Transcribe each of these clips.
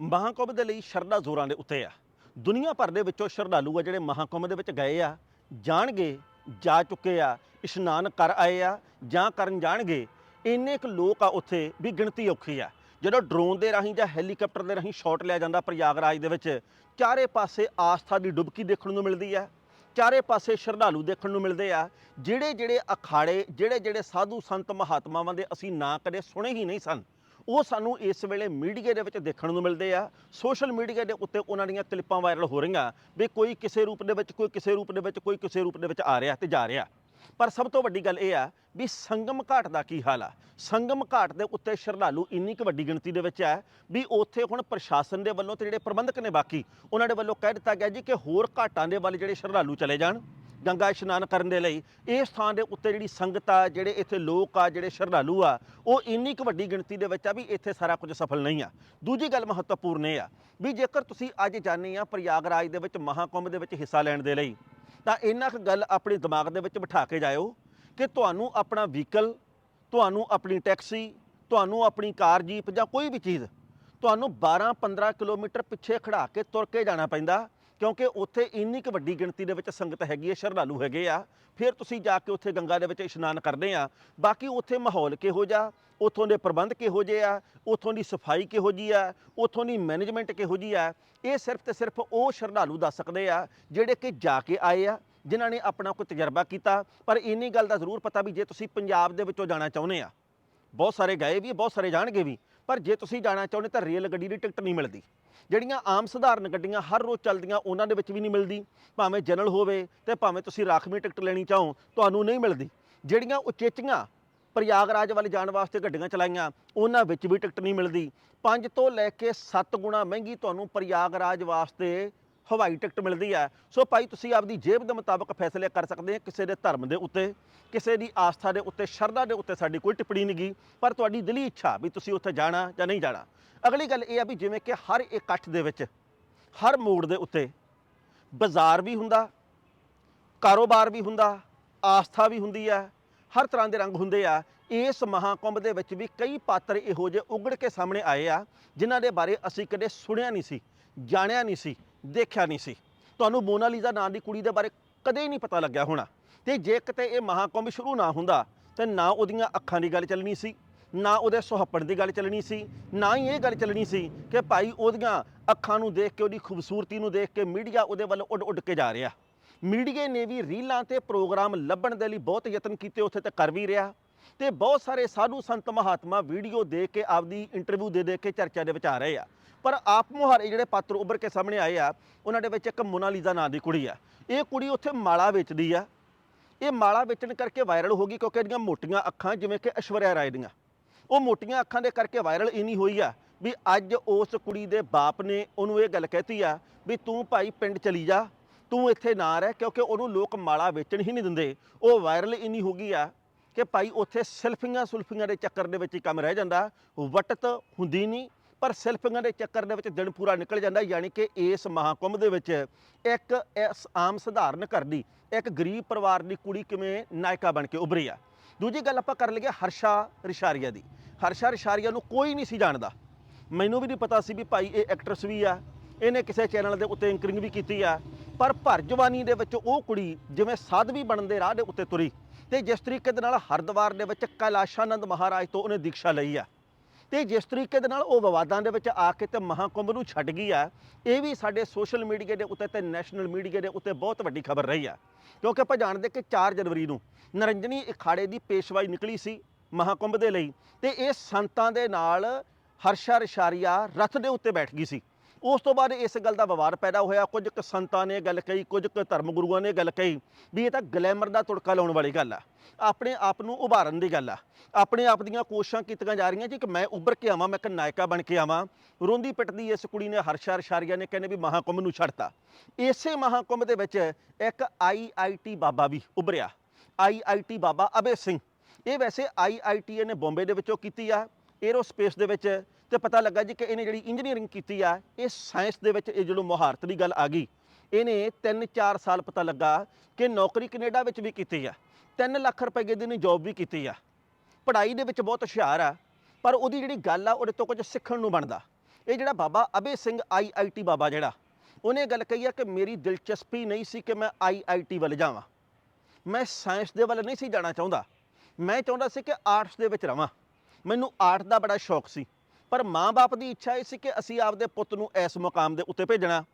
ਮਹਾਕੁੰਭ ਦੇ ਲਈ ਸ਼ਰਧਾ ਜ਼ੋਰਾਂ ਦੇ ਉੱਤੇ ਆ। ਦੁਨੀਆ ਭਰ ਦੇ ਵਿੱਚੋਂ ਸ਼ਰਧਾਲੂ ਆ ਜਿਹੜੇ ਮਹਾਕੁੰਭ ਦੇ ਵਿੱਚ ਗਏ ਆ, ਜਾਣਗੇ, ਜਾ ਚੁੱਕੇ ਆ, ਇਸ਼ਨਾਨ ਕਰ ਆਏ ਆ, ਜਾਂ ਕਰਨ ਜਾਣਗੇ, ਇੰਨੇ ਕੁ ਲੋਕ ਆ ਉੱਥੇ ਵੀ ਗਿਣਤੀ ਔਖੀ ਆ। ਜਦੋਂ ਡਰੋਨ ਦੇ ਰਾਹੀਂ ਜਾਂ ਹੈਲੀਕਾਪਟਰ ਦੇ ਰਾਹੀਂ ਸ਼ਾਟ ਲਿਆ ਜਾਂਦਾ ਪ੍ਰਯਾਗਰਾਜ ਦੇ ਵਿੱਚ, ਚਾਰੇ ਪਾਸੇ ਆਸਥਾ ਦੀ ਡੁਬਕੀ ਦੇਖਣ ਨੂੰ ਮਿਲਦੀ ਆ, ਚਾਰੇ ਪਾਸੇ ਸ਼ਰਧਾਲੂ ਦੇਖਣ ਨੂੰ ਮਿਲਦੇ ਆ ਜਿਹੜੇ ਜਿਹੜੇ ਅਖਾੜੇ ਜਿਹੜੇ ਜਿਹੜੇ ਸਾਧੂ ਸੰਤ ਮਹਾਤਮਾਵਾਂ ਦੇ ਅਸੀਂ ਨਾਂ ਕਦੇ ਸੁਣੇ ਹੀ ਨਹੀਂ ਸਨ। ਉਹ ਸਾਨੂੰ ਇਸ ਵੇਲੇ ਮੀਡੀਆ ਦੇ ਵਿੱਚ ਦੇਖਣ ਨੂੰ ਮਿਲਦੇ ਆ। ਸੋਸ਼ਲ ਮੀਡੀਆ ਦੇ ਉੱਤੇ ਉਹਨਾਂ ਦੀਆਂ ਕਲਿੱਪਾਂ ਵਾਇਰਲ ਹੋ ਰਹੀਆਂ ਵੀ ਕੋਈ ਕਿਸੇ ਰੂਪ ਦੇ ਵਿੱਚ, ਕੋਈ ਕਿਸੇ ਰੂਪ ਦੇ ਵਿੱਚ, ਕੋਈ ਕਿਸੇ ਰੂਪ ਦੇ ਵਿੱਚ ਆ ਰਿਹਾ ਤੇ ਜਾ ਰਿਹਾ। ਪਰ ਸਭ ਤੋਂ ਵੱਡੀ ਗੱਲ ਇਹ ਆ ਵੀ ਸੰਗਮ ਘਾਟ ਦਾ ਕੀ ਹਾਲ ਆ? ਸੰਗਮ ਘਾਟ ਦੇ ਉੱਤੇ ਸ਼ਰਧਾਲੂ ਇੰਨੀ ਕੁ ਵੱਡੀ ਗਿਣਤੀ ਦੇ ਵਿੱਚ ਹੈ ਵੀ ਉੱਥੇ ਹੁਣ ਪ੍ਰਸ਼ਾਸਨ ਦੇ ਵੱਲੋਂ ਤੇ ਜਿਹੜੇ ਪ੍ਰਬੰਧਕ ਨੇ ਬਾਕੀ, ਉਹਨਾਂ ਦੇ ਵੱਲੋਂ ਕਹਿ ਦਿੱਤਾ ਗਿਆ ਜੀ ਕਿ ਹੋਰ ਘਾਟਾਂ ਦੇ ਵੱਲ ਜਿਹੜੇ ਸ਼ਰਧਾਲੂ ਚਲੇ ਜਾਣ। ਗੰਗਾ ਇਸ਼ਨਾਨ ਕਰਨ ਦੇ ਲਈ ਇਸ ਥਾਂ ਦੇ ਉੱਤੇ ਜਿਹੜੀ ਸੰਗਤ ਆ, ਜਿਹੜੇ ਇੱਥੇ ਲੋਕ ਆ, ਜਿਹੜੇ ਸ਼ਰਧਾਲੂ ਆ, ਉਹ ਇੰਨੀ ਕੁ ਵੱਡੀ ਗਿਣਤੀ ਦੇ ਵਿੱਚ ਆ ਵੀ ਇੱਥੇ ਸਾਰਾ ਕੁਝ ਸਫਲ ਨਹੀਂ ਆ। ਦੂਜੀ ਗੱਲ ਮਹੱਤਵਪੂਰਨ ਇਹ ਆ ਵੀ ਜੇਕਰ ਤੁਸੀਂ ਅੱਜ ਜਾਣੇ ਆ ਪ੍ਰਯਾਗਰਾਜ ਦੇ ਵਿੱਚ, ਮਹਾਕੁੰਭ ਦੇ ਵਿੱਚ ਹਿੱਸਾ ਲੈਣ ਦੇ ਲਈ, ਤਾਂ ਇੰਨਾ ਕੁ ਗੱਲ ਆਪਣੇ ਦਿਮਾਗ ਦੇ ਵਿੱਚ ਬਿਠਾ ਕੇ ਜਾਇਓ ਕਿ ਤੁਹਾਨੂੰ ਆਪਣਾ ਵਹੀਕਲ, ਤੁਹਾਨੂੰ ਆਪਣੀ ਟੈਕਸੀ, ਤੁਹਾਨੂੰ ਆਪਣੀ ਕਾਰ, ਜੀਪ ਜਾਂ ਕੋਈ ਵੀ ਚੀਜ਼, ਤੁਹਾਨੂੰ 12-15 ਕਿਲੋਮੀਟਰ ਪਿੱਛੇ ਖੜਾ ਕੇ ਤੁਰ ਕੇ ਜਾਣਾ ਪੈਂਦਾ ਕਿਉਂਕਿ ਉੱਥੇ ਇੰਨੀ ਕੁ ਵੱਡੀ ਗਿਣਤੀ ਦੇ ਵਿੱਚ ਸੰਗਤ ਹੈਗੀ ਹੈ, ਸ਼ਰਧਾਲੂ ਹੈਗੇ ਆ। ਫਿਰ ਤੁਸੀਂ ਜਾ ਕੇ ਉੱਥੇ ਗੰਗਾ ਦੇ ਵਿੱਚ ਇਸ਼ਨਾਨ ਕਰਦੇ ਆ। ਬਾਕੀ ਉੱਥੇ ਮਾਹੌਲ ਕਿਹੋ ਜਿਹਾ? ਉੱਥੋਂ ਦੇ ਪ੍ਰਬੰਧ ਕਿਹੋ ਜਿਹੇ ਆ? ਉੱਥੋਂ ਦੀ ਸਫ਼ਾਈ ਕਿਹੋ ਜੀ ਆ? ਉੱਥੋਂ ਦੀ ਮੈਨੇਜਮੈਂਟ ਕਿਹੋ ਜੀ ਆ? ਇਹ ਸਿਰਫ ਤੇ ਸਿਰਫ ਉਹ ਸ਼ਰਧਾਲੂ ਦੱਸ ਸਕਦੇ ਆ, ਜਿਹੜੇ ਕਿ ਜਾ ਕੇ ਆਏ ਆ, ਜਿਨ੍ਹਾਂ ਨੇ ਆਪਣਾ ਕੋਈ ਤਜਰਬਾ ਕੀਤਾ। ਪਰ ਇੰਨੀ ਗੱਲ ਦਾ ਜ਼ਰੂਰ ਪਤਾ ਵੀ ਜੇ ਤੁਸੀਂ ਪੰਜਾਬ ਦੇ ਵਿੱਚੋਂ ਜਾਣਾ ਚਾਹੁੰਦੇ ਆ, ਬਹੁਤ ਸਾਰੇ ਗਏ ਵੀ, ਬਹੁਤ ਸਾਰੇ ਜਾਣਗੇ ਵੀ। ਪਰ ਜੇ ਤੁਸੀਂ ਜਾਣਾ ਚਾਹੁੰਦੇ ਤਾਂ ਰੇਲ ਗੱਡੀ ਦੀ ਟਿਕਟ ਨਹੀਂ ਮਿਲਦੀ। ਜਿਹੜੀਆਂ ਆਮ ਸਧਾਰਨ ਗੱਡੀਆਂ ਹਰ ਰੋਜ਼ ਚੱਲਦੀਆਂ, ਉਹਨਾਂ ਦੇ ਵਿੱਚ ਵੀ ਨਹੀਂ ਮਿਲਦੀ। ਭਾਵੇਂ ਜਨਰਲ ਹੋਵੇ ਤੇ ਭਾਵੇਂ ਤੁਸੀਂ ਰਾਖਵੀਂ ਟਿਕਟ ਲੈਣੀ ਚਾਹੋ, ਤੁਹਾਨੂੰ ਨਹੀਂ ਮਿਲਦੀ। ਜਿਹੜੀਆਂ ਉਚੇਚੀਆਂ ਪ੍ਰਯਾਗਰਾਜ ਵੱਲ ਜਾਣ ਵਾਸਤੇ ਗੱਡੀਆਂ ਚਲਾਈਆਂ, ਉਹਨਾਂ ਵਿੱਚ ਵੀ ਟਿਕਟ ਨਹੀਂ ਮਿਲਦੀ। 5 ਤੋਂ ਲੈ ਕੇ 7 ਗੁਣਾ ਮਹਿੰਗੀ ਤੁਹਾਨੂੰ ਪ੍ਰਯਾਗਰਾਜ ਵਾਸਤੇ ਹਵਾਈ ਟਿਕਟ ਮਿਲਦੀ ਹੈ। ਸੋ ਭਾਈ, ਤੁਸੀਂ ਆਪਦੀ ਜੇਬ ਦੇ ਮੁਤਾਬਕ ਫੈਸਲੇ ਕਰ ਸਕਦੇ ਆ ਕਿਸੇ ਦੇ ਧਰਮ ਦੇ ਉੱਤੇ, ਕਿਸੇ ਦੀ ਆਸਥਾ ਦੇ ਉੱਤੇ, ਸ਼ਰਧਾ ਦੇ ਉੱਤੇ ਸਾਡੀ ਕੋਈ ਟਿੱਪਣੀ ਨਹੀਂ ਗੀ, ਪਰ ਤੁਹਾਡੀ ਦਿਲੀ ਇੱਛਾ ਵੀ ਤੁਸੀਂ ਉੱਥੇ ਜਾਣਾ ਜਾਂ ਨਹੀਂ ਜਾਣਾ। ਅਗਲੀ ਗੱਲ ਇਹ ਆ ਵੀ ਜਿਵੇਂ ਕਿ ਹਰ ਇਕੱਠ ਦੇ ਵਿੱਚ, ਹਰ ਮੋੜ ਦੇ ਉੱਤੇ ਬਾਜ਼ਾਰ ਵੀ ਹੁੰਦਾ, ਕਾਰੋਬਾਰ ਵੀ ਹੁੰਦਾ, ਆਸਥਾ ਵੀ ਹੁੰਦੀ ਆ ਹਰ ਤਰ੍ਹਾਂ ਦੇ ਰੰਗ ਹੁੰਦੇ ਆ। ਇਸ ਮਹਾਕੁੰਭ ਦੇ ਵਿੱਚ ਵੀ ਕਈ ਪਾਤਰ ਇਹੋ ਜਿਹੇ ਉਗੜ ਕੇ ਸਾਹਮਣੇ ਆਏ ਆ, ਜਿਨ੍ਹਾਂ ਦੇ ਬਾਰੇ ਅਸੀਂ ਕਦੇ ਸੁਣਿਆ ਨਹੀਂ ਸੀ, ਜਾਣਿਆ ਨਹੀਂ ਸੀ। ਦੇਖਿਆ ਨਹੀਂ ਸੀ। ਤੁਹਾਨੂੰ ਮੋਨਾਲੀਜ਼ਾ ਨਾਂ ਦੀ ਕੁੜੀ ਦੇ ਬਾਰੇ ਕਦੇ ਨਹੀਂ ਪਤਾ ਲੱਗਿਆ ਹੋਣਾ। ਤੇ ਜੇ ਕਿਤੇ ਇਹ ਮਹਾਕੁੰਭ ਸ਼ੁਰੂ ਨਾ ਹੁੰਦਾ, ਤੇ ਨਾ ਉਹਦੀਆਂ ਅੱਖਾਂ ਦੀ ਗੱਲ ਚੱਲਣੀ ਸੀ, ਨਾ ਉਹਦੇ ਸੁਹੱਪਣ ਦੀ ਗੱਲ ਚੱਲਣੀ ਸੀ, ਨਾ ਹੀ ਇਹ ਗੱਲ ਚੱਲਣੀ ਸੀ ਕਿ ਭਾਈ ਉਹਦੀਆਂ ਅੱਖਾਂ ਨੂੰ ਦੇਖ ਕੇ, ਉਹਦੀ ਖੂਬਸੂਰਤੀ ਨੂੰ ਦੇਖ ਕੇ ਮੀਡੀਆ ਉਹਦੇ ਵੱਲ ਉੱਡ ਉੱਡ ਕੇ ਜਾ ਰਿਹਾ। ਮੀਡੀਆ ਨੇ ਵੀ ਰੀਲਾਂ ਤੇ ਪ੍ਰੋਗਰਾਮ ਲੱਭਣ ਦੇ ਲਈ ਬਹੁਤ ਯਤਨ ਕੀਤੇ, ਉੱਥੇ ਤੇ ਕਰ ਵੀ ਰਿਹਾ। ਤੇ ਬਹੁਤ ਸਾਰੇ ਸਾਧੂ ਸੰਤ ਮਹਾਤਮਾ ਵੀਡੀਓ ਦੇਖ ਕੇ ਆਪਦੀ ਇੰਟਰਵਿਊ ਦੇ ਦੇ ਕੇ ਚਰਚਾ ਦੇ ਵਿੱਚ ਆ ਰਹੇ ਆ। ਪਰ ਆਪ ਮੁਹਾਰੇ ਜਿਹੜੇ ਪਾਤਰ ਉੱਭਰ ਕੇ ਸਾਹਮਣੇ ਆਏ ਆ, ਉਹਨਾਂ ਦੇ ਵਿੱਚ ਇੱਕ ਮੋਨਾਲੀਜ਼ਾ ਨਾਂ ਦੀ ਕੁੜੀ ਆ। ਇਹ ਕੁੜੀ ਉੱਥੇ ਮਾਲਾ ਵੇਚਦੀ ਆ। ਇਹ ਮਾਲਾ ਵੇਚਣ ਕਰਕੇ ਵਾਇਰਲ ਹੋ ਗਈ ਕਿਉਂਕਿ ਇਹਦੀਆਂ ਮੋਟੀਆਂ ਅੱਖਾਂ ਜਿਵੇਂ ਕਿ ਐਸ਼ਵਰਿਆ ਰਾਏ ਦੀਆਂ। ਉਹ ਮੋਟੀਆਂ ਅੱਖਾਂ ਦੇ ਕਰਕੇ ਵਾਇਰਲ ਇਨੀ ਹੋਈ ਆ ਵੀ ਅੱਜ ਉਸ ਕੁੜੀ ਦੇ ਬਾਪ ਨੇ ਉਹਨੂੰ ਇਹ ਗੱਲ ਕਹਿਤੀ ਆ ਵੀ ਤੂੰ ਭਾਈ ਪਿੰਡ ਚਲੀ ਜਾ, ਤੂੰ ਇੱਥੇ ਨਾ ਰਹਿ ਕਿਉਂਕਿ ਉਹਨੂੰ ਲੋਕ ਮਾਲਾ ਵੇਚਣ ਹੀ ਨਹੀਂ ਦਿੰਦੇ। ਉਹ ਵਾਇਰਲ ਇਨੀ ਹੋ ਗਈ ਆ ਕਿ ਭਾਈ ਉੱਥੇ ਸੈਲਫੀਆਂ ਸੁਲਫੀਆਂ ਦੇ ਚੱਕਰ ਦੇ ਵਿੱਚ ਹੀ ਕੰਮ ਰਹਿ ਜਾਂਦਾ। ਵਟਤ ਹੁੰਦੀ ਨਹੀਂ ਪਰ ਸੈਲਫੀਆਂ ਦੇ ਚੱਕਰ ਦੇ ਵਿੱਚ ਦਿਨ ਪੂਰਾ ਨਿਕਲ ਜਾਂਦਾ, ਯਾਨੀ ਕਿ ਇਸ ਮਹਾਕੁੰਭ ਦੇ ਵਿੱਚ ਇੱਕ ਇਸ ਆਮ ਸਧਾਰਨ ਘਰ ਦੀ, ਇੱਕ ਗਰੀਬ ਪਰਿਵਾਰ ਦੀ ਕੁੜੀ ਕਿਵੇਂ ਨਾਇਕਾ ਬਣ ਕੇ ਉਭਰੀ ਆ। ਦੂਜੀ ਗੱਲ ਆਪਾਂ ਕਰ ਲਈਏ ਹਰਸ਼ਾ ਰਿਸ਼ਾਰੀਆ ਦੀ। ਹਰਸ਼ਾ ਰਿਸ਼ਾਰੀਆ ਨੂੰ ਕੋਈ ਨਹੀਂ ਸੀ ਜਾਣਦਾ। ਮੈਨੂੰ ਵੀ ਨਹੀਂ ਪਤਾ ਸੀ ਵੀ ਭਾਈ ਇਹ ਐਕਟਰਸ ਵੀ ਆ, ਇਹਨੇ ਕਿਸੇ ਚੈਨਲ ਦੇ ਉੱਤੇ ਐਂਕਰਿੰਗ ਵੀ ਕੀਤੀ ਆ, ਪਰ ਭਰ ਜਵਾਨੀ ਦੇ ਵਿੱਚ ਉਹ ਕੁੜੀ ਜਿਵੇਂ ਸਾਧਵੀ ਬਣਨ ਦੇ ਰਾਹ ਦੇ ਉੱਤੇ ਤੁਰੀ ਤੇ ਜਿਸ ਤਰੀਕੇ ਦੇ ਨਾਲ ਹਰਦੁਆਰ ਦੇ ਵਿੱਚ ਕੈਲਾਸ਼ਾਨੰਦ ਮਹਾਰਾਜ ਤੋਂ ਉਹਨੇ ਦੀਕਸ਼ਾ ਲਈ ਆ। ਤੇ ਜਿਸ ਤਰੀਕੇ ਦੇ ਨਾਲ ਉਹ ਵਿਵਾਦਾਂ ਦੇ ਵਿੱਚ ਆ ਕੇ ਤੇ ਮਹਾਕੁੰਭ ਨੂੰ ਛੱਡ ਗਈ ਆ, ਇਹ ਵੀ ਸਾਡੇ ਸੋਸ਼ਲ ਮੀਡੀਆ ਦੇ ਉੱਤੇ ਤੇ ਨੈਸ਼ਨਲ ਮੀਡੀਆ ਦੇ ਉੱਤੇ ਬਹੁਤ ਵੱਡੀ ਖਬਰ ਰਹੀ ਆ। ਕਿਉਂਕਿ ਆਪਾਂ ਜਾਣਦੇ ਕਿ 4 ਜਨਵਰੀ ਨੂੰ ਨਰਿੰਜਨੀ ਅਖਾੜੇ ਦੀ ਪੇਸ਼ਵਾਈ ਨਿਕਲੀ ਸੀ ਮਹਾਕੁੰਭ ਦੇ ਲਈ ਤੇ ਇਹ ਸੰਤਾਂ ਦੇ ਨਾਲ ਹਰਸ਼ਾ ਰਿਸ਼ਾਰੀਆ ਰਥ ਦੇ ਉੱਤੇ ਬੈਠ ਗਈ ਸੀ। ਉਸ ਤੋਂ ਬਾਅਦ ਇਸ ਗੱਲ ਦਾ ਵਿਵਾਦ ਪੈਦਾ ਹੋਇਆ। ਕੁਝ ਕੁ ਸੰਤਾਂ ਨੇ ਗੱਲ ਕਹੀ, ਕੁਝ ਕੁ ਧਰਮ ਗੁਰੂਆਂ ਨੇ ਗੱਲ ਕਹੀ ਵੀ ਇਹ ਤਾਂ ਗਲੈਮਰ ਦਾ ਤੁੜਕਾ ਲਾਉਣ ਵਾਲੀ ਗੱਲ ਆ। ਆਪਣੇ ਆਪ ਨੂੰ ਉਭਾਰਨ ਦੀ ਗੱਲ ਆ। ਆਪਣੇ ਆਪ ਦੀਆਂ ਕੋਸ਼ਿਸ਼ਾਂ ਕੀਤੀਆਂ ਜਾ ਰਹੀਆਂ ਜੀ। ਕਿ ਮੈਂ ਉੱਭਰ ਕੇ ਆਵਾਂ, ਮੈਂ ਇੱਕ ਨਾਇਕਾ ਬਣ ਕੇ ਆਵਾਂ। ਰੋਂਦੀ ਪਿੱਟਦੀ ਇਸ ਕੁੜੀ ਨੇ ਹਰਸ਼ਾ ਰਿਸ਼ਾਰੀਆ ਨੇ ਕਹਿੰਦੇ ਵੀ ਮਹਾਕੁੰਭ ਨੂੰ ਛੱਡਤਾ। ਇਸੇ ਮਹਾਕੁੰਭ ਦੇ ਵਿੱਚ ਇੱਕ ਆਈਆਈਟੀ ਬਾਬਾ ਵੀ ਉੱਭਰਿਆ। ਆਈਆਈਟੀ ਬਾਬਾ ਅਬੇ ਸਿੰਘ। ਇਹ ਵੈਸੇ ਆਈਆਈਟੀ ਨੇ ਬੰਬੇ ਦੇ ਵਿੱਚੋਂ ਕੀਤੀ ਆ। 에ਅਰੋਸਪੇਸ ਦੇ ਵਿੱਚ ਤੇ ਪਤਾ ਲੱਗਾ ਜੀ ਕਿ ਇਹਨੇ ਜਿਹੜੀ ਇੰਜੀਨੀਅਰਿੰਗ ਕੀਤੀ ਆ, ਇਹ ਸਾਇੰਸ ਦੇ ਵਿੱਚ ਇਹ ਜਦੋਂ ਮੁਹਾਰਤ ਦੀ ਗੱਲ ਆ ਗਈ, ਇਹਨੇ 3-4 ਸਾਲ ਪਤਾ ਲੱਗਾ ਕਿ ਨੌਕਰੀ ਕੈਨੇਡਾ ਵਿੱਚ ਵੀ ਕੀਤੀ ਆ 3 ਲੱਖ ਰੁਪਏ ਦੀ ਇਹਨੇ ਜੌਬ ਵੀ ਕੀਤੀ ਆ। ਪੜ੍ਹਾਈ ਦੇ ਵਿੱਚ ਬਹੁਤ ਹੁਸ਼ਿਆਰ ਆ, ਪਰ ਉਹਦੀ ਜਿਹੜੀ ਗੱਲ ਆ, ਉਹਦੇ ਤੋਂ ਕੁਝ ਸਿੱਖਣ ਨੂੰ ਬਣਦਾ। ਇਹ ਜਿਹੜਾ ਬਾਬਾ ਅਬੇ ਸਿੰਘ ਆਈਆਈਟੀ ਬਾਬਾ ਜਿਹੜਾ, ਉਹਨੇ ਗੱਲ ਕਹੀ ਆ ਕਿ ਮੇਰੀ ਦਿਲਚਸਪੀ ਨਹੀਂ ਸੀ ਕਿ ਮੈਂ ਆਈਆਈਟੀ ਵੱਲ ਜਾਵਾਂ। ਮੈਂ ਸਾਇੰਸ ਦੇ ਵੱਲ ਨਹੀਂ ਸੀ ਜਾਣਾ ਚਾਹੁੰਦਾ। ਮੈਂ ਚਾਹੁੰਦਾ ਸੀ ਕਿ ਆਰਟਸ ਦੇ ਵਿੱਚ ਰਵਾਂ। ਮੈਨੂੰ ਆਰਟ ਦਾ ਬੜਾ ਸ਼ੌਕ ਸੀ। ਪਰ ਮਾਂ-ਬਾਪ ਦੀ ਇੱਛਾ ਇਹ ਸੀ ਕਿ ਅਸੀਂ ਆਪਦੇ ਪੁੱਤ ਨੂੰ ਇਸ ਮੁਕਾਮ ਦੇ ਉੱਤੇ ਭੇਜਣਾ।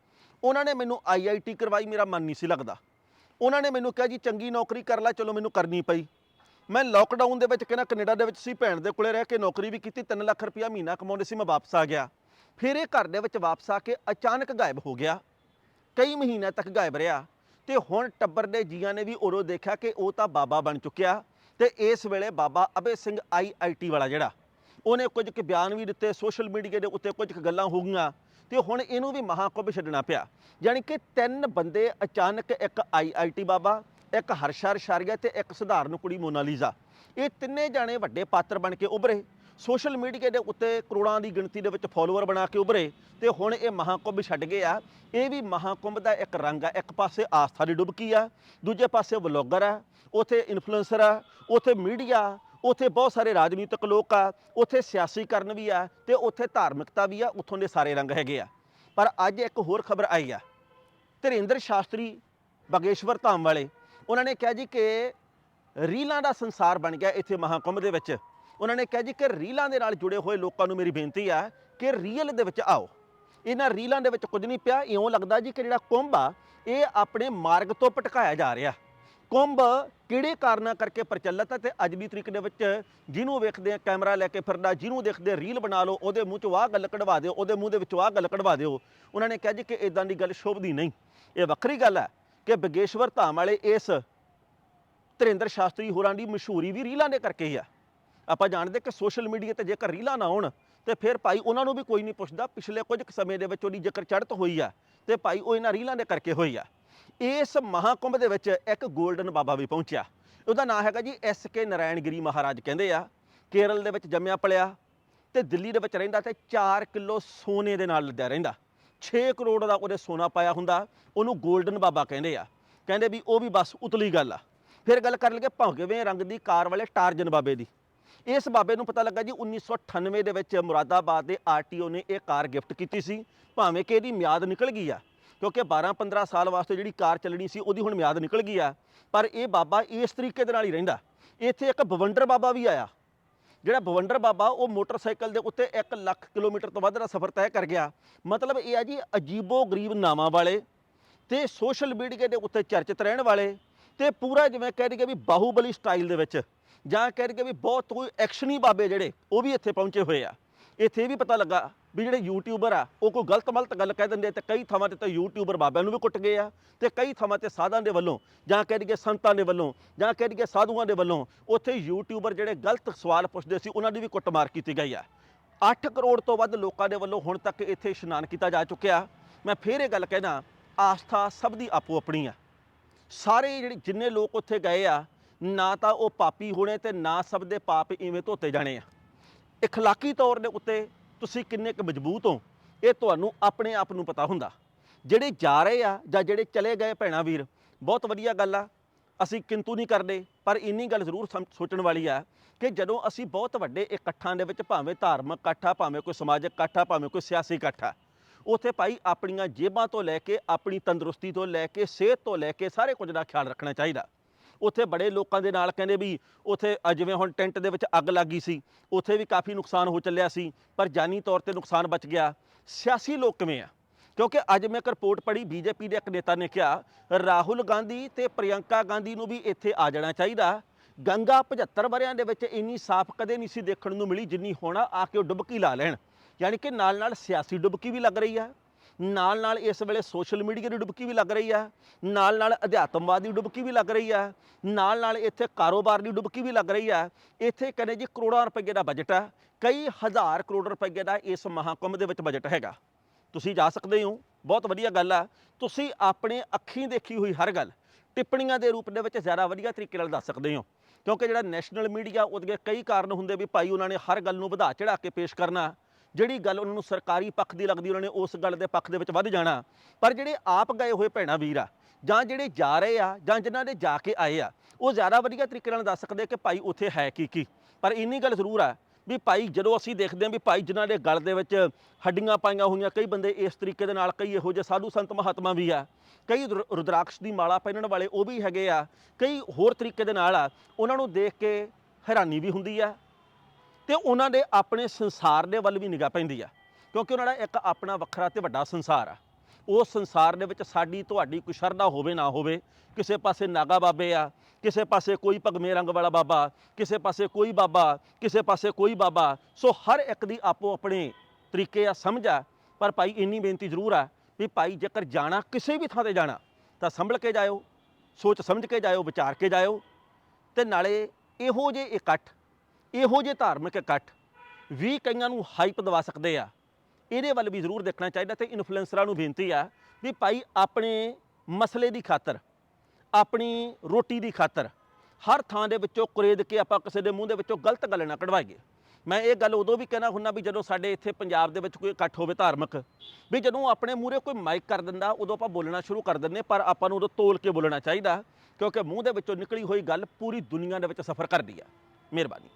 ਉਹਨਾਂ ਨੇ ਮੈਨੂੰ ਆਈਆਈਟੀ ਕਰਵਾਈ, ਮੇਰਾ ਮਨ ਨਹੀਂ ਸੀ ਲੱਗਦਾ। ਉਹਨਾਂ ਨੇ ਮੈਨੂੰ ਕਿਹਾ ਜੀ, ਚੰਗੀ ਨੌਕਰੀ ਕਰ ਲੈ, ਚਲੋ ਮੈਨੂੰ ਕਰਨੀ ਪਈ। ਮੈਂ ਲੋਕਡਾਊਨ ਦੇ ਵਿੱਚ ਕਿਹਨਾਂ ਕੈਨੇਡਾ ਦੇ ਵਿੱਚ ਸੀ, ਭੈਣ ਦੇ ਕੋਲੇ ਰਹਿ ਕੇ ਨੌਕਰੀ ਵੀ ਕੀਤੀ 3 ਲੱਖ ਰੁਪਇਆ ਮਹੀਨਾ ਕਮਾਉਂਦੇ ਸੀ, ਮੈਂ ਵਾਪਸ ਆ ਗਿਆ। ਫਿਰ ਇਹ ਘਰ ਦੇ ਵਿੱਚ ਵਾਪਸ ਆ ਕੇ ਅਚਾਨਕ ਗਾਇਬ ਹੋ ਗਿਆ। ਕਈ ਮਹੀਨਿਆਂ ਤੱਕ ਗਾਇਬ ਰਿਹਾ ਤੇ ਹੁਣ ਟੱਬਰ ਦੇ ਜੀਆਂ ਨੇ ਵੀ ਉਰੋਂ ਦੇਖਿਆ ਕਿ ਉਹ ਤਾਂ ਬਾਬਾ ਬਣ ਚੁੱਕਿਆ ਤੇ ਇਸ ਵੇਲੇ ਬਾਬਾ ਅਬੇ ਸਿੰਘ ਆਈਆਈਟੀ ਵਾਲਾ ਜਿਹੜਾ। ਉਹਨੇ ਕੁਝ ਕੁ ਬਿਆਨ ਵੀ ਦਿੱਤੇ, ਸੋਸ਼ਲ ਮੀਡੀਆ ਦੇ ਉੱਤੇ ਕੁਝ ਕੁ ਗੱਲਾਂ ਹੋ ਗਈਆਂ ਤੇ ਹੁਣ ਇਹਨੂੰ ਵੀ ਮਹਾਕੁੰਭ ਛੱਡਣਾ ਪਿਆ। ਯਾਨੀ ਕਿ ਤਿੰਨ ਬੰਦੇ ਅਚਾਨਕ ਇੱਕ ਆਈਆਈਟੀ ਬਾਬਾ, ਇੱਕ ਹਰਸ਼ਰ ਸ਼ਾਰੀਆ ਤੇ ਇੱਕ ਸਧਾਰਨ ਕੁੜੀ ਮੋਨਾਲੀਜ਼ਾ। ਇਹ ਤਿੰਨੇ ਜਾਣੇ ਵੱਡੇ ਪਾਤਰ ਬਣ ਕੇ ਉਭਰੇ। ਸੋਸ਼ਲ ਮੀਡੀਆ ਦੇ ਉੱਤੇ ਕਰੋੜਾਂ ਦੀ ਗਿਣਤੀ ਦੇ ਵਿੱਚ ਫਾਲੋਅਰ ਬਣਾ ਕੇ ਉਭਰੇ ਤੇ ਹੁਣ ਇਹ ਮਹਾਕੁੰਭ ਛੱਡ ਗਏ ਆ। ਇਹ ਵੀ ਮਹਾਕੁੰਭ ਦਾ ਇੱਕ ਰੰਗ ਆ, ਇੱਕ ਪਾਸੇ ਆਸਥਾ ਦੀ ਡੁਬਕੀ ਆ, ਦੂਜੇ ਪਾਸੇ ਵਲੌਗਰ ਆ, ਉਥੇ ਇਨਫਲੂਐਂਸਰ ਆ, ਉਥੇ ਮੀਡੀਆ ਉੱਥੇ ਬਹੁਤ ਸਾਰੇ ਰਾਜਨੀਤਿਕ ਲੋਕ ਆ, ਉੱਥੇ ਸਿਆਸੀਕਰਨ ਵੀ ਆ ਤੇ ਉੱਥੇ ਧਾਰਮਿਕਤਾ ਵੀ ਆ, ਉੱਥੋਂ ਦੇ ਸਾਰੇ ਰੰਗ ਹੈਗੇ ਆ। ਪਰ ਅੱਜ ਇੱਕ ਹੋਰ ਖਬਰ ਆਈ ਆ, ਧਰਿੰਦਰ ਸ਼ਾਸਤਰੀ, ਬਗੇਸ਼ਵਰ ਧਾਮ ਵਾਲੇ, ਉਹਨਾਂ ਨੇ ਕਿਹਾ ਜੀ ਕਿ ਰੀਲਾਂ ਦਾ ਸੰਸਾਰ ਬਣ ਗਿਆ ਇੱਥੇ ਮਹਾਕੁੰਭ ਦੇ ਵਿੱਚ। ਉਹਨਾਂ ਨੇ ਕਿਹਾ ਜੀ ਕਿ ਰੀਲਾਂ ਦੇ ਨਾਲ ਜੁੜੇ ਹੋਏ ਲੋਕਾਂ ਨੂੰ ਮੇਰੀ ਬੇਨਤੀ ਆ ਕਿ ਰੀਅਲ ਦੇ ਵਿੱਚ ਆਓ। ਇਹਨਾਂ ਰੀਲਾਂ ਦੇ ਵਿੱਚ ਕੁਝ ਨਹੀਂ ਪਿਆ, ਇਉਂ ਲੱਗਦਾ ਜੀ ਕਿ ਜਿਹੜਾ ਕੁੰਭ ਆ, ਇਹ ਆਪਣੇ ਮਾਰਗ ਤੋਂ ਭਟਕਾਇਆ ਜਾ ਰਿਹਾ। ਕੁੰਭ ਕਿਹੜੇ ਕਾਰਨਾਂ ਕਰਕੇ ਪ੍ਰਚਲਿਤ ਹੈ ਤੇ ਅੱਜ ਦੀ ਤਰੀਕ ਦੇ ਵਿੱਚ ਜਿਹਨੂੰ ਵੇਖਦੇ ਆ ਕੈਮਰਾ ਲੈ ਕੇ ਫਿਰਦਾ, ਜਿਹਨੂੰ ਦੇਖਦੇ ਰੀਲ ਬਣਾ ਲਓ, ਉਹਦੇ ਮੂੰਹ ਚੋਂ ਆਹ ਗੱਲ ਕਢਵਾ ਦਿਓ, ਉਹਦੇ ਮੂੰਹ ਦੇ ਵਿੱਚ ਆਹ ਗੱਲ ਕਢਵਾ ਦਿਓ। ਉਹਨਾਂ ਨੇ ਕਿਹਾ ਜੀ ਕਿ ਇਦਾਂ ਦੀ ਗੱਲ ਸ਼ੋਭਦੀ ਨਹੀਂ। ਇਹ ਵੱਖਰੀ ਗੱਲ ਹੈ ਕਿ ਬਗੇਸ਼ਵਰ ਧਾਮ ਵਾਲੇ ਇਸ ਧਰਿੰਦਰ ਸ਼ਾਸਤਰੀ ਹੋਰਾਂ ਦੀ ਮਸ਼ਹੂਰੀ ਵੀ ਰੀਲਾਂ ਦੇ ਕਰਕੇ ਹੀ ਆ। ਆਪਾਂ ਜਾਣਦੇ ਕਿ ਸੋਸ਼ਲ ਮੀਡੀਆ ਤੇ ਜੇਕਰ ਰੀਲਾਂ ਨਾ ਆਉਣ ਤੇ ਫਿਰ ਭਾਈ ਉਹਨਾਂ ਨੂੰ ਵੀ ਕੋਈ ਨਹੀਂ ਪੁੱਛਦਾ, ਪਿਛਲੇ ਕੁਝ ਕੁ ਸਮੇਂ ਦੇ ਵਿੱਚ ਉਹਦੀ ਜੇਕਰ ਚੜ੍ਹਤ ਹੋਈ ਆ ਤੇ ਭਾਈ ਉਹ ਇਹਨਾਂ ਰੀਲਾਂ ਦੇ ਕਰਕੇ ਹੋਈ ਆ। ਇਸ ਮਹਾਕੁੰਭ ਦੇ ਵਿੱਚ ਇੱਕ 골ਡਨ ਬਾਬਾ ਵੀ ਪਹੁੰਚਿਆ। ਉਹਦਾ ਨਾਮ ਹੈਗਾ ਜੀ ਐਸ ਕੇ ਨਰਾਇਣਗਿਰੀ ਮਹਾਰਾਜ ਕਹਿੰਦੇ ਆ। ਕੇਰਲ ਦੇ ਵਿੱਚ ਜੰਮਿਆ ਪਲਿਆ ਤੇ ਦਿੱਲੀ ਦੇ ਵਿੱਚ ਰਹਿੰਦਾ ਤੇ 4 ਕਿਲੋ ਸੋਨੇ ਦੇ ਨਾਲ ਲੱਦਿਆ ਰਹਿੰਦਾ। 6 ਕਰੋੜ ਦਾ ਉਹਦੇ ਸੋਨਾ ਪਾਇਆ ਹੁੰਦਾ, ਉਹਨੂੰ 골ਡਨ ਬਾਬਾ ਕਹਿੰਦੇ ਆ। ਕਹਿੰਦੇ ਵੀ ਉਹ ਵੀ ਬਸ ਉਤਲੀ ਗੱਲ ਆ। ਫਿਰ ਗੱਲ ਕਰ ਲਈਏ ਭੌਂਕਵੇਂ ਰੰਗ ਦੀ ਕਾਰ ਵਾਲੇ ਟਾਰਜਨ ਬਾਬੇ ਦੀ। ਇਸ ਬਾਬੇ ਨੂੰ ਪਤਾ ਲੱਗਾ ਜੀ 1998 ਦੇ ਵਿੱਚ ਮੁਰਾਦਾਬਾਦ ਦੇ ਆਰਟੀਓ ਨੇ ਇਹ ਕਾਰ ਗਿਫਟ ਕੀਤੀ ਸੀ। ਭਾਵੇਂ ਕਿ ਇਹਦੀ ਮਿਆਦ ਨਿਕਲ ਗਈ ਆ। ਕਿਉਂਕਿ 12-15 ਸਾਲ ਵਾਸਤੇ ਜਿਹੜੀ ਕਾਰ ਚੱਲਣੀ ਸੀ, ਉਹਦੀ ਹੁਣ ਮਿਆਦ ਨਿਕਲ ਗਈ ਆ। ਪਰ ਇਹ ਬਾਬਾ ਇਸ ਤਰੀਕੇ ਦੇ ਨਾਲ ਹੀ ਰਹਿੰਦਾ। ਇੱਥੇ ਇੱਕ ਬਵੰਡਰ ਬਾਬਾ ਵੀ ਆਇਆ। ਜਿਹੜਾ ਬਵੰਡਰ ਬਾਬਾ, ਉਹ ਮੋਟਰਸਾਈਕਲ ਦੇ ਉੱਤੇ 1 ਲੱਖ ਕਿਲੋਮੀਟਰ ਤੋਂ ਵੱਧ ਦਾ ਸਫ਼ਰ ਤੈਅ ਕਰ ਗਿਆ। ਮਤਲਬ ਇਹ ਆ ਜੀ ਅਜੀਬੋ ਗਰੀਬ ਨਾਮਾਂ ਵਾਲੇ ਤੇ ਸੋਸ਼ਲ ਮੀਡੀਆ ਦੇ ਉੱਤੇ ਚਰਚਿਤ ਰਹਿਣ ਵਾਲੇ ਤੇ ਪੂਰਾ ਜਿਵੇਂ ਕਹਿ ਦਈਏ ਵੀ ਬਾਹੂਬਲੀ ਸਟਾਈਲ ਦੇ ਵਿੱਚ ਜਾਂ ਕਹਿ ਦਈਏ ਵੀ ਬਹੁਤ ਕੋਈ ਐਕਸ਼ਨੀ ਬਾਬੇ ਜਿਹੜੇ, ਉਹ ਵੀ ਇੱਥੇ ਪਹੁੰਚੇ ਹੋਏ ਆ। ਇੱਥੇ ਇਹ ਵੀ ਪਤਾ ਲੱਗਾ ਵੀ ਜਿਹੜੇ ਯੂਟਿਊਬਰ ਆ, ਉਹ ਕੋਈ ਗਲਤ ਮਲਤ ਗੱਲ ਕਹਿ ਦਿੰਦੇ ਤੇ ਕਈ ਥਾਵਾਂ ਤੇ ਤਾਂ ਯੂਟਿਊਬਰ ਬਾਬਿਆਂ ਨੂੰ ਵੀ ਕੁੱਟ ਗਏ ਆ ਤੇ ਕਈ ਥਾਵਾਂ ਤੇ ਸਾਧਾਂ ਦੇ ਵੱਲੋਂ ਜਾਂ ਕਹਿ ਦਈਏ ਸੰਤਾਂ ਦੇ ਵੱਲੋਂ ਜਾਂ ਕਹਿ ਦਈਏ ਸਾਧੂਆਂ ਦੇ ਵੱਲੋਂ ਉੱਥੇ ਯੂਟਿਊਬਰ ਜਿਹੜੇ ਗਲਤ ਸਵਾਲ ਪੁੱਛਦੇ ਸੀ, ਉਹਨਾਂ ਦੀ ਵੀ ਕੁੱਟਮਾਰ ਕੀਤੀ ਗਈ ਆ। 8 ਕਰੋੜ ਤੋਂ ਵੱਧ ਲੋਕਾਂ ਦੇ ਵੱਲੋਂ ਹੁਣ ਤੱਕ ਇੱਥੇ ਇਸ਼ਨਾਨ ਕੀਤਾ ਜਾ ਚੁੱਕਿਆ। ਮੈਂ ਫੇਰ ਇਹ ਗੱਲ ਕਹਿਣਾ, ਆਸਥਾ ਸਭ ਦੀ ਆਪੋ ਆਪਣੀ ਆ। ਸਾਰੇ ਜਿਹੜੇ ਜਿੰਨੇ ਲੋਕ ਉੱਥੇ ਗਏ ਆ, ਨਾ ਤਾਂ ਉਹ ਪਾਪੀ ਹੋਣੇ ਤੇ ਨਾ ਸਭ ਦੇ ਪਾਪ ਇਵੇਂ ਧੋਤੇ ਜਾਣੇ ਆ। ਇਖਲਾਕੀ ਤੌਰ ਦੇ ਉੱਤੇ ਤੁਸੀਂ ਕਿੰਨੇ ਕੁ ਮਜ਼ਬੂਤ ਹੋ ਇਹ ਤੁਹਾਨੂੰ ਆਪਣੇ ਆਪ ਨੂੰ ਪਤਾ ਹੁੰਦਾ ਜਿਹੜੇ ਜਾ ਰਹੇ ਆ ਜਾਂ ਜਿਹੜੇ ਚਲੇ ਗਏ ਭੈਣਾ ਵੀਰ ਬਹੁਤ ਵਧੀਆ ਗੱਲ ਆ ਅਸੀਂ ਕਿੰਤੂ ਨਹੀਂ ਕਰਦੇ ਪਰ ਇੰਨੀ ਗੱਲ ਜ਼ਰੂਰ ਸਮ- ਸੋਚਣ ਵਾਲੀ ਆ ਕਿ ਜਦੋਂ ਅਸੀਂ ਬਹੁਤ ਵੱਡੇ ਇਕੱਠਾਂ ਦੇ ਵਿੱਚ ਭਾਵੇਂ ਧਾਰਮਿਕ ਇਕੱਠ ਆ ਭਾਵੇਂ ਕੋਈ ਸਮਾਜਿਕ ਇਕੱਠ ਆ ਭਾਵੇਂ ਕੋਈ ਸਿਆਸੀ ਇਕੱਠ ਆ ਉੱਥੇ ਭਾਈ ਆਪਣੀਆਂ ਜੇਬਾਂ ਤੋਂ ਲੈ ਕੇ ਆਪਣੀ ਤੰਦਰੁਸਤੀ ਤੋਂ ਲੈ ਕੇ ਸਿਹਤ ਤੋਂ ਲੈ ਕੇ ਸਾਰੇ ਕੁਝ ਦਾ ਖਿਆਲ ਰੱਖਣਾ ਚਾਹੀਦਾ ਉੱਥੇ ਬੜੇ ਲੋਕਾਂ ਦੇ ਨਾਲ ਕਹਿੰਦੇ ਵੀ ਉੱਥੇ ਅ ਜਿਵੇਂ ਹੁਣ ਟੈਂਟ ਦੇ ਵਿੱਚ ਅੱਗ ਲੱਗ ਗਈ ਸੀ, ਉੱਥੇ ਵੀ ਕਾਫੀ ਨੁਕਸਾਨ ਹੋ ਚੱਲਿਆ ਸੀ, ਪਰ ਜਾਨੀ ਤੌਰ ਤੇ ਨੁਕਸਾਨ ਬਚ ਗਿਆ। ਸਿਆਸੀ ਲੋਕ ਕਿਵੇਂ ਆ? ਕਿਉਂਕਿ ਅੱਜ ਮੈਂ ਇੱਕ ਰਿਪੋਰਟ ਪੜ੍ਹੀ ਬੀਜੇਪੀ ਦੇ ਇੱਕ ਨੇਤਾ ਨੇ ਕਿਹਾ, ਰਾਹੁਲ ਗਾਂਧੀ ਤੇ ਪ੍ਰਿਯੰਕਾ ਗਾਂਧੀ ਨੂੰ ਵੀ ਇੱਥੇ ਆ ਜਾਣਾ ਚਾਹੀਦਾ। ਗੰਗਾ 75 ਵਰਿਆਂ ਦੇ ਵਿੱਚ ਇੰਨੀ ਸਾਫ਼ ਕਦੇ ਨਹੀਂ ਸੀ ਦੇਖਣ ਨੂੰ ਮਿਲੀ ਜਿੰਨੀ ਹੋਣਾ ਆ ਕੇ ਉਹ ਡੁਬਕੀ ਲਾ ਲੈਣ। ਯਾਨੀ ਕਿ ਨਾਲ ਨਾਲ ਸਿਆਸੀ ਡੁਬਕੀ ਵੀ ਲੱਗ ਰਹੀ ਆ। ਨਾਲ ਨਾਲ ਇਸ ਵੇਲੇ ਸੋਸ਼ਲ ਮੀਡੀਆ ਦੀ ਡੁਬਕੀ ਵੀ ਲੱਗ ਰਹੀ ਹੈ ਨਾਲ ਨਾਲ ਅਧਿਆਤਮਵਾਦ ਦੀ ਡੁਬਕੀ ਵੀ ਲੱਗ ਰਹੀ ਹੈ ਨਾਲ ਨਾਲ ਇੱਥੇ ਕਾਰੋਬਾਰ ਦੀ ਡੁਬਕੀ ਵੀ ਲੱਗ ਰਹੀ ਹੈ ਇੱਥੇ ਕਹਿੰਦੇ ਜੀ ਕਰੋੜਾਂ ਰੁਪਏ ਦਾ ਬਜਟ ਆ। ਕਈ ਹਜ਼ਾਰ ਕਰੋੜ ਰੁਪਏ ਦਾ ਇਸ ਮਹਾਕੁੰਭ ਦੇ ਵਿੱਚ ਬਜਟ ਹੈਗਾ। ਤੁਸੀਂ ਜਾ ਸਕਦੇ ਹੋ, ਬਹੁਤ ਵਧੀਆ ਗੱਲ ਆ। ਤੁਸੀਂ ਆਪਣੇ ਅੱਖੀਂ ਦੇਖੀ ਹੋਈ ਹਰ ਗੱਲ, ਟਿੱਪਣੀਆਂ ਦੇ ਰੂਪ ਦੇ ਵਿੱਚ ਜ਼ਿਆਦਾ ਵਧੀਆ ਤਰੀਕੇ ਨਾਲ ਦੱਸ ਸਕਦੇ ਹੋ। ਕਿਉਂਕਿ ਜਿਹੜਾ ਨੈਸ਼ਨਲ ਮੀਡੀਆ ਉਹਦੇ ਕਈ ਕਾਰਨ ਹੁੰਦੇ ਵੀ ਭਾਈ ਉਹਨਾਂ ਨੇ ਹਰ ਗੱਲ ਨੂੰ ਵਧਾ ਚੜਾ ਕੇ ਪੇਸ਼ ਕਰਨਾ। ਜਿਹੜੀ ਗੱਲ ਉਹਨਾਂ ਨੂੰ ਸਰਕਾਰੀ ਪੱਖ ਦੀ ਲੱਗਦੀ, ਉਹਨਾਂ ਨੇ ਉਸ ਗੱਲ ਦੇ ਪੱਖ ਦੇ ਵਿੱਚ ਵੱਧ ਜਾਣਾ। ਪਰ ਜਿਹੜੇ ਆਪ ਗਏ ਹੋਏ ਭੈਣਾ, ਵੀਰ ਆ, ਜਾਂ ਜਿਹੜੇ ਜਾ ਰਹੇ ਆ, ਜਾਂ ਜਿਨ੍ਹਾਂ ਦੇ ਜਾ ਕੇ ਆਏ ਆ, ਉਹ ਜ਼ਿਆਦਾ ਵਧੀਆ ਤਰੀਕੇ ਨਾਲ ਦੱਸ ਸਕਦੇ ਕਿ ਭਾਈ ਉੱਥੇ ਹੈ ਕੀ ਕੀ। ਪਰ ਇੰਨੀ ਗੱਲ ਜ਼ਰੂਰ ਆ ਵੀ ਭਾਈ ਜਦੋਂ ਅਸੀਂ ਦੇਖਦੇ ਹਾਂ ਵੀ ਭਾਈ ਜਿਨ੍ਹਾਂ ਦੇ ਗਲ ਦੇ ਵਿੱਚ ਹੱਡੀਆਂ ਪਾਈਆਂ ਹੋਈਆਂ, ਕਈ ਬੰਦੇ ਇਸ ਤਰੀਕੇ ਦੇ ਨਾਲ, ਕਈ ਇਹੋ ਜਿਹੇ ਸਾਧੂ ਸੰਤ ਮਹਾਤਮਾ ਵੀ ਆ, ਕਈ ਰੁ- ਰੁਦਰਾਕਸ਼ ਦੀ ਮਾਲਾ ਪਹਿਨਣ ਵਾਲੇ ਉਹ ਵੀ ਹੈਗੇ ਆ, ਕਈ ਹੋਰ ਤਰੀਕੇ ਦੇ ਨਾਲ ਆ, ਉਹਨਾਂ ਨੂੰ ਦੇਖ ਕੇ ਹੈਰਾਨੀ ਵੀ ਹੁੰਦੀ ਆ ਤੇ ਉਹਨਾਂ ਦੇ ਆਪਣੇ ਸੰਸਾਰ ਦੇ ਵੱਲ ਵੀ ਨਿਗਾਹ ਪੈਂਦੀ ਆ। ਕਿਉਂਕਿ ਉਹਨਾਂ ਦਾ ਇੱਕ ਆਪਣਾ ਵੱਖਰਾ ਤੇ ਵੱਡਾ ਸੰਸਾਰ ਆ। ਉਸ ਸੰਸਾਰ ਦੇ ਵਿੱਚ ਸਾਡੀ ਤੁਹਾਡੀ ਕੋਈ ਸ਼ਰਧਾ ਹੋਵੇ ਨਾ ਹੋਵੇ, ਕਿਸੇ ਪਾਸੇ ਨਾਗਾ ਬਾਬੇ ਆ, ਕਿਸੇ ਪਾਸੇ ਕੋਈ ਭਗਮੇ ਰੰਗ ਵਾਲਾ ਬਾਬਾ, ਕਿਸੇ ਪਾਸੇ ਕੋਈ ਬਾਬਾ, ਕਿਸੇ ਪਾਸੇ ਕੋਈ ਬਾਬਾ। ਸੋ ਹਰ ਇੱਕ ਦੀ ਆਪੋ ਆਪਣੇ ਤਰੀਕੇ ਆ, ਸਮਝ ਆ। ਪਰ ਭਾਈ ਇੰਨੀ ਬੇਨਤੀ ਜ਼ਰੂਰ ਆ ਵੀ ਭਾਈ ਜੇਕਰ ਜਾਣਾ ਕਿਸੇ ਵੀ ਥਾਂ ਤੇ ਜਾਣਾ, ਤਾਂ ਸੰਭਲ ਕੇ ਜਾਇਓ, ਸੋਚ ਸਮਝ ਕੇ ਜਾਇਓ, ਵਿਚਾਰ ਕੇ ਜਾਇਓ। ਤੇ ਨਾਲੇ ਇਹੋ ਜਿਹੇ ਇਕੱਠ ਇਹੋ ਜਿਹੇ ਧਾਰਮਿਕ ਇਕੱਠ ਵੀ ਕਈਆਂ ਨੂੰ ਹਾਈਪ ਦਵਾ ਸਕਦੇ ਆ। ਇਹਦੇ ਵੱਲ ਵੀ ਜ਼ਰੂਰ ਦੇਖਣਾ ਚਾਹੀਦਾ ਤੇ ਇਨਫਲੂਐਂਸਰਾਂ ਨੂੰ ਬੇਨਤੀ ਆ ਵੀ ਭਾਈ ਆਪਣੇ ਮਸਲੇ ਦੀ ਖਾਤਰ, ਆਪਣੀ ਰੋਟੀ ਦੀ ਖਾਤਰ ਹਰ ਥਾਂ ਦੇ ਵਿੱਚੋਂ ਕੁਰੇਦ ਕੇ ਆਪਾਂ ਕਿਸੇ ਦੇ ਮੂੰਹ ਦੇ ਵਿੱਚੋਂ ਗਲਤ ਗੱਲ ਨਾ ਕਢਵਾਈਏ। ਮੈਂ ਇਹ ਗੱਲ ਉਦੋਂ ਵੀ ਕਹਿਣਾ ਹੁੰਦਾ ਵੀ ਜਦੋਂ ਸਾਡੇ ਇੱਥੇ ਪੰਜਾਬ ਦੇ ਵਿੱਚ ਕੋਈ ਇਕੱਠ ਹੋਵੇ ਧਾਰਮਿਕ, ਵੀ ਜਦੋਂ ਆਪਣੇ ਮੂਹਰੇ ਕੋਈ ਮਾਈਕ ਕਰ ਦਿੰਦਾ, ਉਦੋਂ ਆਪਾਂ ਬੋਲਣਾ ਸ਼ੁਰੂ ਕਰ ਦਿੰਦੇ ਪਰ ਆਪਾਂ ਨੂੰ ਉਦੋਂ ਤੋਲ ਕੇ ਬੋਲਣਾ ਚਾਹੀਦਾ ਕਿਉਂਕਿ ਮੂੰਹ ਦੇ ਵਿੱਚੋਂ ਨਿਕਲੀ ਹੋਈ ਗੱਲ ਪੂਰੀ ਦੁਨੀਆ ਦੇ ਵਿੱਚ ਸਫ਼ਰ ਕਰਦੀ ਆ। ਮਿਹਰਬਾਨੀ।